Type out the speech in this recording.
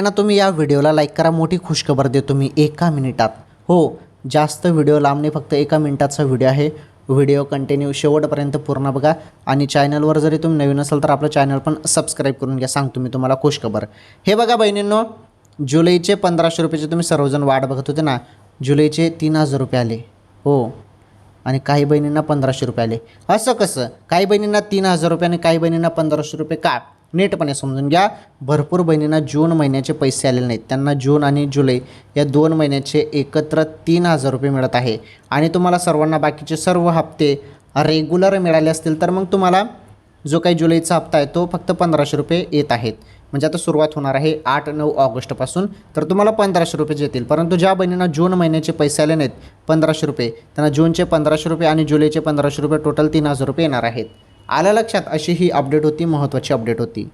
त्यांना तुम्ही या व्हिडिओला लाईक करा. मोठी खुशखबर देतो मी एका मिनिटात. हो जास्त व्हिडिओ लांबणे फक्त एका मिनिटाचा व्हिडिओ आहे. व्हिडिओ कंटिन्यू शेवटपर्यंत पूर्ण बघा. आणि चॅनलवर जरी तुम्ही नवीन असाल तर आपलं चॅनल पण सबस्क्राईब करून घ्या. सांगतो मी तुम्हाला खुशखबर. हे बघा बहिणींनो जुलैचे पंधराशे रुपयाचे तुम्ही सर्वजण वाट बघत होते ना? जुलैचे तीन हजार रुपये आले. हो. आणि काही बहिणींना पंधराशे रुपये आले. असं कसं? काही बहिणींना तीन हजार रुपये आणि काही बहिणींना पंधराशे रुपये का? नीटपणे समजून घ्या. भरपूर बहिणींना जून महिन्याचे पैसे आलेले नाहीत. त्यांना जून आणि जुलै या दोन महिन्याचे एकत्र तीन हजार रुपये मिळत आहे. आणि तुम्हाला सर्वांना बाकीचे सर्व हप्ते रेग्युलर मिळाले असतील तर मग तुम्हाला जो काही जुलैचा हप्ता आहे तो फक्त पंधराशे रुपये येत आहेत. म्हणजे आता सुरुवात होणार आहे आठ नऊ ऑगस्टपासून तर तुम्हाला पंधराशे रुपये येतील. परंतु ज्या बहिणींना जून महिन्याचे पैसे आले नाहीत पंधराशे रुपये त्यांना जूनचे पंधराशे रुपये आणि जुलैचे पंधराशे रुपये टोटल तीन हजार रुपये येणार आहेत. आल्या लक्षात अशी ही अपडेट होती महत्त्वाची अपडेट होती.